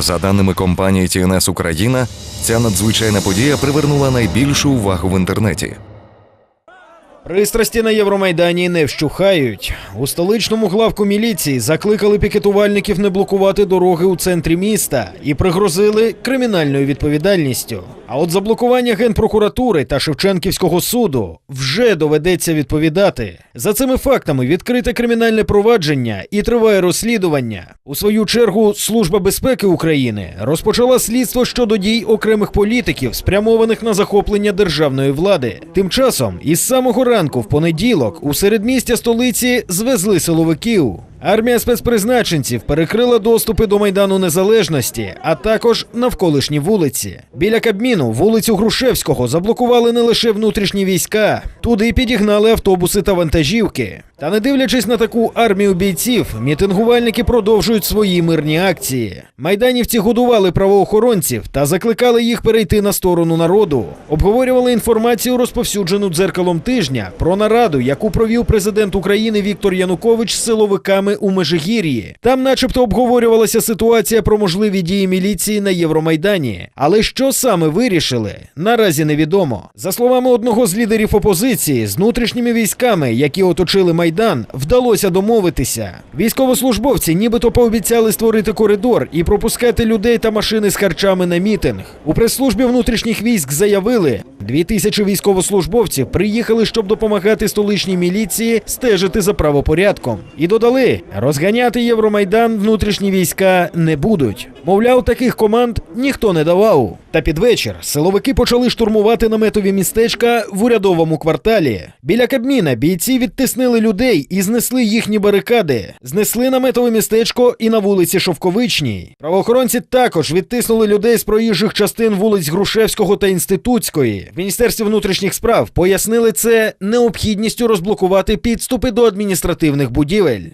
За даними компанії TNS Україна, ця надзвичайна подія привернула найбільшу увагу в інтернеті. Пристрасті на Євромайдані не вщухають. У столичному главку міліції закликали пікетувальників не блокувати дороги у центрі міста і пригрозили кримінальною відповідальністю. А от за блокування генпрокуратури та Шевченківського суду вже доведеться відповідати. За цими фактами відкрите кримінальне провадження і триває розслідування. У свою чергу Служба безпеки України розпочала слідство щодо дій окремих політиків, спрямованих на захоплення державної влади. Тим часом, із самого ранку в понеділок у середмістя столиці звезли силовиків. Армія спецпризначенців перекрила доступи до Майдану Незалежності, а також навколишні вулиці. Біля Кабміну вулицю Грушевського заблокували не лише внутрішні війська, туди підігнали автобуси та вантажівки. Та не дивлячись на таку армію бійців, мітингувальники продовжують свої мирні акції. Майданівці годували правоохоронців та закликали їх перейти на сторону народу. Обговорювали інформацію, розповсюджену дзеркалом тижня, про нараду, яку провів президент України Віктор Янукович з силовиками у Межигір'ї. Там, начебто, обговорювалася ситуація про можливі дії міліції на Євромайдані. Але що саме вирішили, наразі невідомо. За словами одного з лідерів опозиції, з внутрішніми військами, які оточили Майдан, вдалося домовитися. Військовослужбовці нібито пообіцяли створити коридор і пропускати людей та машини з харчами на мітинг. У прес-службі внутрішніх військ заявили, дві тисячі військовослужбовців приїхали, щоб допомагати столичній міліції стежити за правопорядком. І додали, розганяти Євромайдан внутрішні війська не будуть. Мовляв, таких команд ніхто не давав. Та під вечір силовики почали штурмувати наметові містечка в урядовому кварталі. Біля Кабміна бійці відтиснили людей і знесли їхні барикади. Знесли наметове містечко і на вулиці Шовковичній. Правоохоронці також відтиснули людей з проїжджих частин вулиць Грушевського та Інститутської. Міністерстві внутрішніх справ пояснили це необхідністю розблокувати підступи до адміністративних будівель.